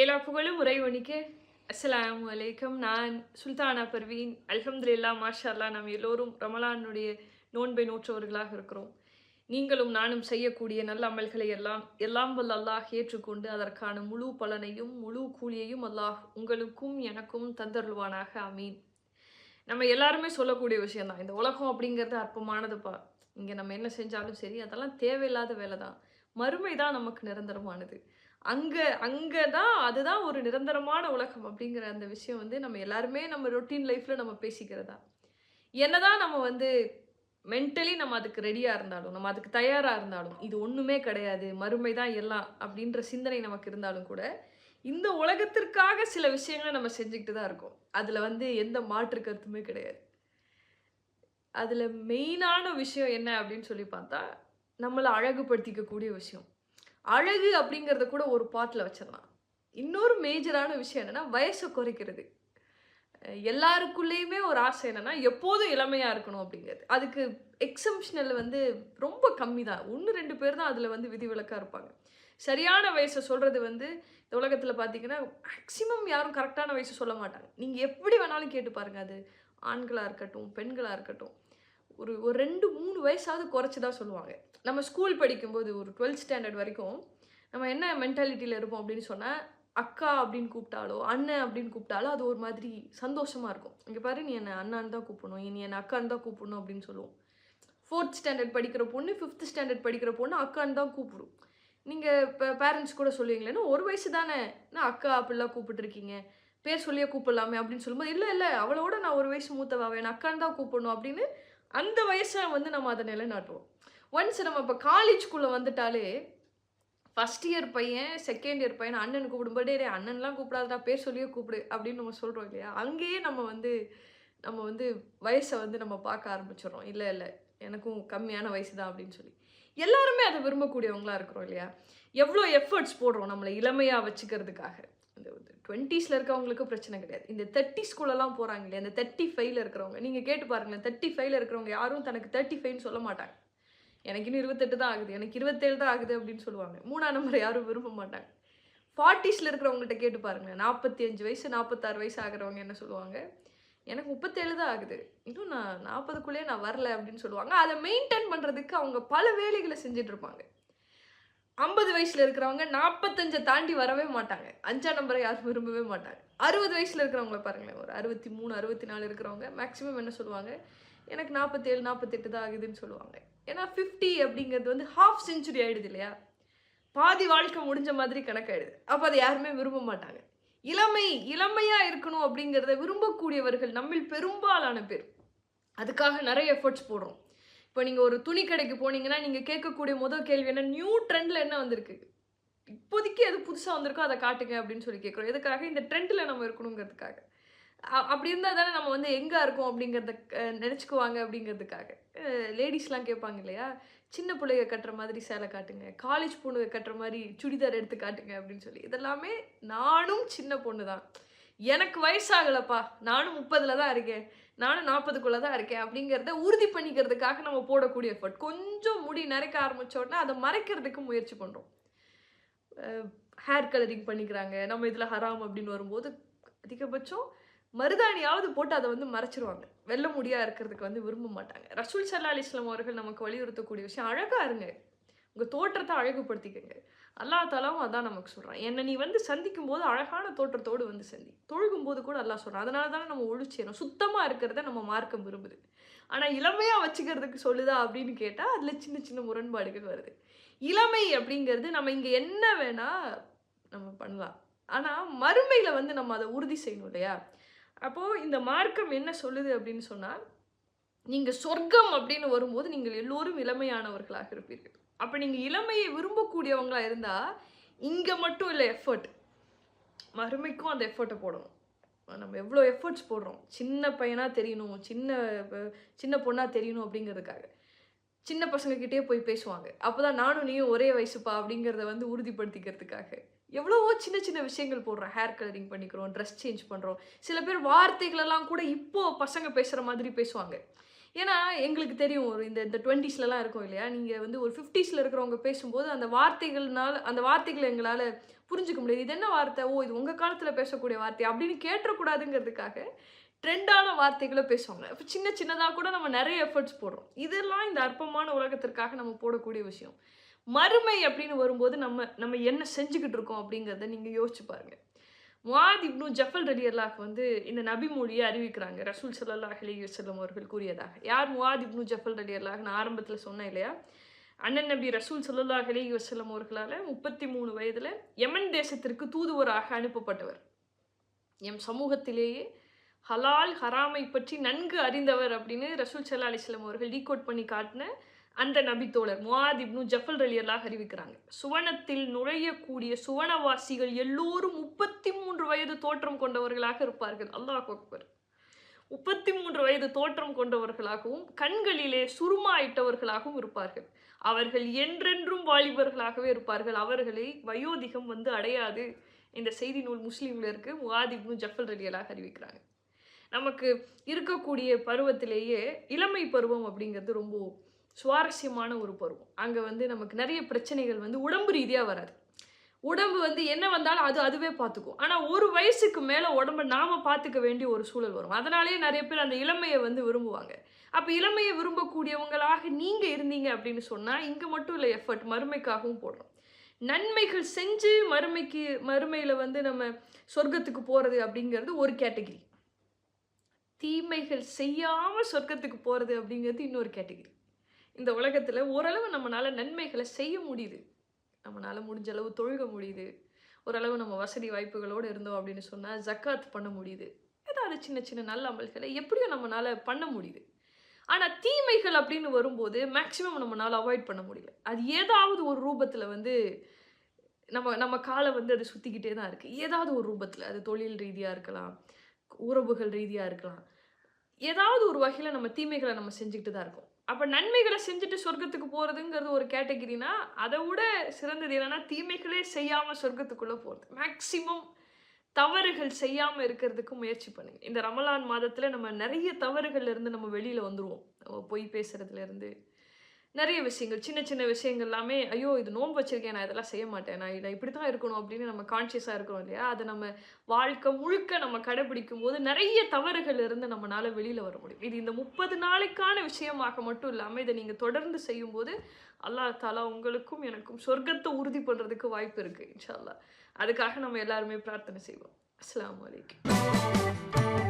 எல்லா புகழும் உறைவனிக்கு அஸ்லாம் அலைக்கம். நான் சுல்தானா பர்வீன். அல்ஹம்துல்லா மாஷா அல்லாஹ் நாம் எல்லோரும் ரமலானுடைய நோன்பை நோற்றவர்களாக இருக்கிறோம். நீங்களும் நானும் செய்யக்கூடிய நல்ல அமல்களை எல்லாம் எல்லாம் வல்ல அல்லாஹ் ஏற்றுக்கொண்டு அதற்கான முழு பலனையும் முழு கூலியையும் அல்லாஹ் உங்களுக்கும் எனக்கும் தந்தருள்வானாக. அமீன் நம்ம எல்லாருமே சொல்லக்கூடிய விஷயம்தான். இந்த உலகம் அப்படிங்கிறது அற்பமானதுப்பா இங்கே நம்ம என்ன செஞ்சாலும் சரி அதெல்லாம் தேவையில்லாத வேலை தான் மறுமை தான் நமக்கு நிரந்தரமானது. அங்கே அங்கே தான் அதுதான் ஒரு நிரந்தரமான உலகம் அப்படிங்கிற அந்த விஷயம் வந்து நம்ம எல்லாருமே நம்ம ரொட்டீன் லைஃப்பில் நம்ம பேசிக்கிறதா? என்னதான் நம்ம வந்து மென்டலி நம்ம அதுக்கு ரெடியாக இருந்தாலும் நம்ம அதுக்கு தயாராக இருந்தாலும் இது ஒன்றுமே கிடையாது மறுமை தான் எல்லாம் அப்படின்ற சிந்தனை நமக்கு இருந்தாலும் கூட இந்த உலகத்திற்காக சில விஷயங்களை நம்ம செஞ்சுக்கிட்டு தான் இருக்கோம். அதில் வந்து எந்த மாற்று கருத்துமே கிடையாது. அதில் மெயினான விஷயம் என்ன அப்படின்னு சொல்லி பார்த்தா நம்மளை அழகுபடுத்திக்கக்கூடிய விஷயம். அழகு அப்படிங்கிறத கூட ஒரு பாட்டில் வச்சிடலாம். இன்னொரு மேஜரான விஷயம் என்னென்னா வயசை குறைக்கிறது. எல்லாருக்குள்ளேயுமே ஒரு ஆசை என்னென்னா எப்போதும் இளமையாக இருக்கணும் அப்படிங்கிறது. அதுக்கு எக்ஸம்ஷனல் வந்து ரொம்ப கம்மி தான் ஒன்று ரெண்டு பேர் தான் அதில் வந்து விதிவிலக்காக இருப்பாங்க. சரியான வயசை சொல்கிறது வந்து இந்த உலகத்தில் பார்த்தீங்கன்னா மேக்ஸிமம் யாரும் கரெக்டான வயசு சொல்ல மாட்டாங்க. நீங்கள் எப்படி வேணாலும் கேட்டு பாருங்கள் அது. ஆண்களாக இருக்கட்டும் பெண்களாக இருக்கட்டும். ஒரு ஒரு ரெண்டு மூணு வயசாவது குறைச்சி தான் சொல்லுவாங்க. நம்ம ஸ்கூல் படிக்கும்போது ஒரு டுவெல்த் ஸ்டாண்டர்ட் வரைக்கும் நம்ம என்ன மென்டாலிட்டியில் இருப்போம் அப்படின்னு சொன்னால் அக்கா அப்படின்னு கூப்பிட்டாலோ அண்ணன் அப்படின்னு கூப்பிட்டாலோ அது ஒரு மாதிரி சந்தோஷமாக இருக்கும். இங்கே பாரு நீ என்னை அண்ணான்னு தான் கூப்பிடணும் நீ என்னை அக்கான்னு தான் கூப்பிடணும் அப்படின்னு சொல்லுவோம். ஃபோர்த் ஸ்டாண்டர்ட் படிக்கிற பொண்ணு ஃபிஃப்த் ஸ்டாண்டர்ட் படிக்கிற பொண்ணு அக்கான்னு தான் கூப்பிடும். நீங்கள் இப்போ பேரண்ட்ஸ் கூட சொல்லுவீங்களேன்னா ஒரு வயசு தானே நான் அக்கா அப்படிலாம் கூப்பிட்டுருக்கீங்க? பேர் சொல்லியே கூப்பிடலாமே அப்படின்னு சொல்லும்போது இல்லை இல்லை அவளோட நான் ஒரு வயசு மூத்தவாவே நான் அக்கான்னு தான் கூப்பிடணும் அப்படின்னு அந்த வயசை வந்து நம்ம அதை நிலைநாட்டுவோம். ஒன்ஸ் நம்ம இப்போ காலேஜ்குள்ளே வந்துட்டாலே ஃபஸ்ட் இயர் பையன் செகண்ட் இயர் பையன் அண்ணன் கூப்பிடும்போதே டே அண்ணன்லாம் கூப்பிடாதடா பேர் சொல்லியே கூப்பிடு அப்படின்னு நம்ம சொல்கிறோம் இல்லையா? அங்கேயே நம்ம வந்து நம்ம வந்து வயசை வந்து நம்ம பார்க்க ஆரம்பிச்சிடுறோம். இல்லை இல்லை எனக்கும் கம்மியான வயசு தான் அப்படின்னு சொல்லி. எல்லாருமே அதை விரும்பக்கூடியவங்களா இருக்கிறோம் இல்லையா? எவ்வளோ எஃபர்ட்ஸ் போடுறோம் நம்மளை இளமையாக வச்சுக்கிறதுக்காக. டுவெண்ட்டீஸில் இருக்கவங்களுக்கு பிரச்சனை கிடையாது. இந்த தேர்ட்டி ஸ்கூலெல்லாம் போகிறாங்க இல்லையா? இந்த தேர்ட்டி ஃபைவ்ல இருக்கிறவங்க. நீங்கள் கேட்டு பாருங்களேன் தேர்ட்டி ஃபைவ்ல இருக்கிறவங்க யாரும் தனக்கு தேர்ட்டி ஃபைவ்னு சொல்ல மாட்டாங்க. எனக்கு இன்னும் இருபத்தெட்டு தான் ஆகுது எனக்கு இருபத்தேழு தான் ஆகுது அப்படின்னு சொல்லுவாங்க. மூணாம் நம்பர் யாரும் விரும்ப மாட்டாங்க. ஃபார்ட்டிஸில் இருக்கிறவங்கள்ட்ட கேட்டு பாருங்களேன் நாற்பத்தி அஞ்சு வயசு நாற்பத்தாறு வயசு ஆகிறவங்க என்ன சொல்லுவாங்க? எனக்கு முப்பத்தேழு தான் ஆகுது. இன்னும் நான் நாற்பதுக்குள்ளேயே நான் வரல அப்படின்னு சொல்லுவாங்க. அதை மெயின்டைன் பண்ணுறதுக்கு அவங்க பல வேலைகளை செஞ்சுட்டு இருப்பாங்க. ஐம்பது வயசில் இருக்கிறவங்க நாற்பத்தஞ்சை தாண்டி வரவே மாட்டாங்க. அஞ்சாம் நம்பரை யாரும் விரும்பவே மாட்டாங்க. அறுபது வயசில் இருக்கிறவங்கள பாருங்களேன் ஒரு அறுபத்தி மூணு அறுபத்தி நாலு இருக்கிறவங்க மேக்ஸிமம் என்ன சொல்லுவாங்க? எனக்கு நாற்பத்தேழு நாற்பத்தெட்டு தான் ஆகுதுன்னு சொல்லுவாங்க. ஏன்னா ஃபிஃப்டி அப்படிங்கிறது வந்து ஹாஃப் செஞ்சுரி ஆயிடுது இல்லையா? பாதி வாழ்க்கை முடிஞ்ச மாதிரி கணக்காயிடுது. அப்போ அதை யாருமே விரும்ப மாட்டாங்க. இளமை இளமையாக இருக்கணும் அப்படிங்கிறத விரும்பக்கூடியவர்கள் நம்மில் பெரும்பாலான பேர். அதுக்காக நிறைய எஃபர்ட்ஸ் போடுறோம். இப்போ நீங்கள் ஒரு துணி கடைக்கு போனீங்கன்னா நீங்கள் கேட்கக்கூடிய முதல் கேள்வி என்ன? நியூ ட்ரெண்டில் என்ன வந்திருக்கு? இப்போதைக்கு எது புதுசாக வந்திருக்கோ அதை காட்டுங்க அப்படின்னு சொல்லி கேட்குறோம். எதுக்காக? இந்த ட்ரெண்டில் நம்ம இருக்கணுங்கிறதுக்காக. அப்படி இருந்தால் தானே நம்ம வந்து எங்கே இருக்கோம் அப்படிங்கிறத நினச்சிக்குவாங்க அப்படிங்கிறதுக்காக. லேடிஸ்லாம் கேட்பாங்க இல்லையா? சின்ன பிள்ளைங்க கட்டுற மாதிரி சேலை காட்டுங்க. காலேஜ் பொண்ணுங்க கட்டுற மாதிரி சுடிதார் எடுத்து காட்டுங்க அப்படின்னு சொல்லி. இதெல்லாமே நானும் சின்ன பொண்ணு தான் எனக்கு வயசாகலப்பா. நானும் முப்பதுல தான் இருக்கேன். நானும் நாற்பதுக்குள்ளே தான் இருக்கேன். அப்படிங்கிறத உறுதி பண்ணிக்கிறதுக்காக நம்ம போடக்கூடிய எஃபர்ட் கொஞ்சம் முடி நரைக்க ஆரம்பிச்ச உடனே அதை மறைக்கிறதுக்கு முயற்சி பண்ணுறோம் ஹேர் கலரிங் பண்ணிக்கிறாங்க. நம்ம இதில் ஹராம் அப்படின்னு வரும்போது அதிகபட்சம் மருதாணியாவது போட்டு அதை வந்து மறைச்சிருவாங்க. வெள்ள முடியாக இருக்கிறதுக்கு வந்து விரும்ப மாட்டாங்க. ரசூல் சல்லா அலிஸ்லாம் அவர்கள் நமக்கு வலியுறுத்தக்கூடிய விஷயம் அழகாக இருங்க. உங்கள் தோற்றத்தை அழகுபடுத்திக்கங்க. அல்லா தாலாவும் அதான் நமக்கு சொல்கிறான் என்னை நீ வந்து சந்திக்கும் போது அழகான தோற்றத்தோடு வந்து சந்தி. தொழுகும் போது கூட அல்லா சொல்கிறான் அதனால தானே நம்ம ஒழிச்சிடணும் சுத்தமாக இருக்கிறத நம்ம மார்க்கம் விரும்புது. ஆனால் இளமையாக வச்சுக்கிறதுக்கு சொல்லுதா அப்படின்னு கேட்டால் அதில் சின்ன சின்ன முரண்பாடுகள் வருது. இளமை அப்படிங்கிறது நம்ம இங்கே என்ன வேணால் நம்ம பண்ணலாம். ஆனால் மறுமையில் வந்து நம்ம அதை உறுதி செய்யணும் இல்லையா? அப்போது இந்த மார்க்கம் என்ன சொல்லுது அப்படின்னு சொன்னால் நீங்கள் சொர்க்கம் அப்படின்னு வரும்போது நீங்கள் எல்லோரும் இளமையானவர்களாக இருப்பீர்கள். அப்போ நீங்கள் இளமையை விரும்பக்கூடியவங்களாக இருந்தால் இங்கே மட்டும் இல்லை எஃபர்ட் மறுமைக்கும் அந்த எஃபர்ட்டை போடணும். நம்ம எவ்வளோ எஃபர்ட்ஸ் போடுறோம். சின்ன பையனாக தெரியணும். சின்ன சின்ன பொண்ணாக தெரியணும் அப்படிங்கிறதுக்காக. சின்ன பசங்கக்கிட்டே போய் பேசுவாங்க. அப்போ தான் நானும் நீயும் ஒரே வயசுப்பா அப்படிங்கிறத வந்து உறுதிப்படுத்திக்கிறதுக்காக. எவ்வளவோ சின்ன சின்ன விஷயங்கள் போடுறோம். ஹேர் கலரிங் பண்ணிக்கிறோம். ட்ரெஸ் சேஞ்ச் பண்ணுறோம் சில பேர் வார்த்தைகளெல்லாம் கூட இப்போது பசங்க பேசுகிற மாதிரி பேசுவாங்க. ஏன்னா எங்களுக்கு தெரியும் ஒரு இந்த இந்த டுவெண்ட்டீஸ்லலாம் இருக்கும் இல்லையா? நீங்கள் வந்து ஒரு ஃபிஃப்டீஸில் இருக்கிறவங்க பேசும்போது அந்த வார்த்தைகள்னால அந்த வார்த்தைகளை எங்களால் புரிஞ்சுக்க முடியாது. இது என்ன வார்த்தை? ஓ இது உங்கள் காலத்தில் பேசக்கூடிய வார்த்தை அப்படின்னு கேட்டக்கூடாதுங்கிறதுக்காக ட்ரெண்டான வார்த்தைகளை பேசுவாங்க. இப்போ சின்ன சின்னதாக கூட நம்ம நிறைய எஃபர்ட்ஸ் போடுறோம். இதெல்லாம் இந்த அற்பமான உலகத்திற்காக நம்ம போடக்கூடிய விஷயம். மறுமை அப்படின்னு வரும்போது நம்ம நம்ம என்ன செஞ்சுக்கிட்டு இருக்கோம் அப்படிங்கிறத நீங்கள் யோசிச்சு பாருங்கள் முவாத் இப்னு ஜஃபல் ரலி அல்லாஹ் வந்து இந்த நபி மொழியை அறிவிக்கிறாங்க. ரசூல் சல்லாஹ் அலைஹி வஸல்லம் அவர்கள் கூறியதாக. யார் முவாத் இப்னு ஜஃபல் ரலி அல்லாஹ் நான் ஆரம்பத்தில் சொன்னேன் இல்லையா? அண்ணன் நபி ரசூல் சல்லாஹ் அலி வஸல்லம் அவர்களால் முப்பத்தி மூணு வயதில் யமன் தேசத்திற்கு தூதுவராக அனுப்பப்பட்டவர். எம் சமூகத்திலேயே ஹலால் ஹராமை பற்றி நன்கு அறிந்தவர் அப்படின்னு ரசூல் சல்லா அலிஸ்லாம் அவர்கள் டீகோட் பண்ணி காட்டின அந்த நபித்தோழர் முவாத் இப்னு ஜஃபல் ரலியல்லாக அறிவிக்கிறாங்க. சுவனத்தில் நுழையக்கூடிய சுவனவாசிகள் எல்லோரும் முப்பத்தி மூன்று வயது தோற்றம் கொண்டவர்களாக இருப்பார்கள். அல்லாஹ் அக்பர். முப்பத்தி மூன்று வயது தோற்றம் கொண்டவர்களாகவும் கண்களிலே சுருமாயிட்டவர்களாகவும் இருப்பார்கள். அவர்கள் என்றென்றும் வாலிபர்களாகவே இருப்பார்கள். அவர்களை வயோதிகம் வந்து அடையாது. இந்த செய்தி நூல் முஸ்லீமில் இருக்கு. முவாதிப்னு ஜஃபல் ரலியலாக அறிவிக்கிறாங்க. நமக்கு இருக்கக்கூடிய பருவத்திலேயே இளமை பருவம் அப்படிங்கிறது ரொம்ப சுவாரஸ்யமான ஒரு பருவம். அங்கே வந்து நமக்கு நிறைய பிரச்சனைகள் வந்து உடம்பு ரீதியாக வராது. உடம்பு வந்து என்ன வந்தாலும் அது அதுவே பார்த்துக்கும் ஆனால் ஒரு வயசுக்கு மேலே உடம்பை நாம் பார்த்துக்க வேண்டிய ஒரு சூழல் வரும். அதனாலேயே நிறைய பேர் அந்த இளமையை வந்து விரும்புவாங்க. அப்போ இளமையை விரும்பக்கூடியவங்களாக நீங்கள் இருந்தீங்க அப்படின்னு சொன்னால் இங்கே மட்டும் இல்லை எஃபர்ட் மறுமைக்காகவும் போடுறோம் நன்மைகள் செஞ்சு மறுமைக்கு மறுமையில் வந்து நம்ம சொர்க்கத்துக்கு போகிறது அப்படிங்கிறது ஒரு கேட்டகிரி தீமைகள் செய்யாமல் சொர்க்கத்துக்கு போகிறது அப்படிங்கிறது இன்னொரு கேட்டகிரி இந்த உலகத்தில் ஓரளவு நம்மளால் நன்மைகளை செய்ய முடியுது. நம்மளால் முடிஞ்ச அளவு தொழுக முடியுது. ஓரளவு நம்ம வசதி வாய்ப்புகளோடு இருந்தோம் அப்படின்னு சொன்னால் ஜக்காத் பண்ண முடியுது. ஏதாவது சின்ன சின்ன நல்ல அமல்களை எப்படியோ நம்மளால் பண்ண முடியுது. ஆனால் தீமைகள் அப்படின்னு வரும்போது மேக்ஸிமம் நம்மளால் அவாய்ட் பண்ண முடியல. அது ஏதாவது ஒரு ரூபத்தில் வந்து நம்ம நம்ம காலை வந்து அது சுற்றிக்கிட்டே தான் இருக்குது ஏதாவது ஒரு ரூபத்தில் அது தொழில் ரீதியாக இருக்கலாம் உறவுகள் ரீதியாக இருக்கலாம். ஏதாவது ஒரு வகையில் நம்ம தீமைகளை நம்ம செஞ்சுக்கிட்டு தான் இருக்கோம். அப்போ நன்மைகளை செஞ்சுட்டு சொர்க்கத்துக்கு போகிறதுங்கிறது ஒரு கேட்டகிரினா அதை விட சிறந்தது என்னன்னா தீமைகளே செய்யாமல் சொர்க்கத்துக்குள்ளே போகிறது மேக்சிமம் தவறுகள் செய்யாமல் இருக்கிறதுக்கு முயற்சி பண்ணுங்க. இந்த ரமலான் மாதத்தில் நம்ம நிறைய தவறுகள்லேருந்து நம்ம வெளியில் வந்துடுவோம் நம்ம பொய் பேசுகிறதுலேருந்து நிறைய விஷயங்கள் சின்ன சின்ன விஷயங்கள் எல்லாமே ஐயோ இது நோன்பு வச்சிருக்கேன் நான் இதெல்லாம் செய்ய மாட்டேன். நான் இதை இப்படி தான் இருக்கணும் அப்படின்னு நம்ம கான்ஷியஸாக இருக்கிறோம் இல்லையா? அதை நம்ம வாழ்க்கை முழுக்க நம்ம கடைபிடிக்கும் போது நிறைய தவறுகள் இருந்து நம்மளால் வெளியில் வர முடியும். இது இந்த முப்பது நாளைக்கான விஷயமாக மட்டும் இல்லாமல் இதை நீங்கள் தொடர்ந்து செய்யும்போது அல்லா தாலா உங்களுக்கும் எனக்கும் சொர்க்கத்தை உறுதி பண்ணுறதுக்கு வாய்ப்பு இருக்குது இன்ஷா அதுக்காக நம்ம எல்லாருமே பிரார்த்தனை செய்வோம். அஸ்லாம் வலைக்கம்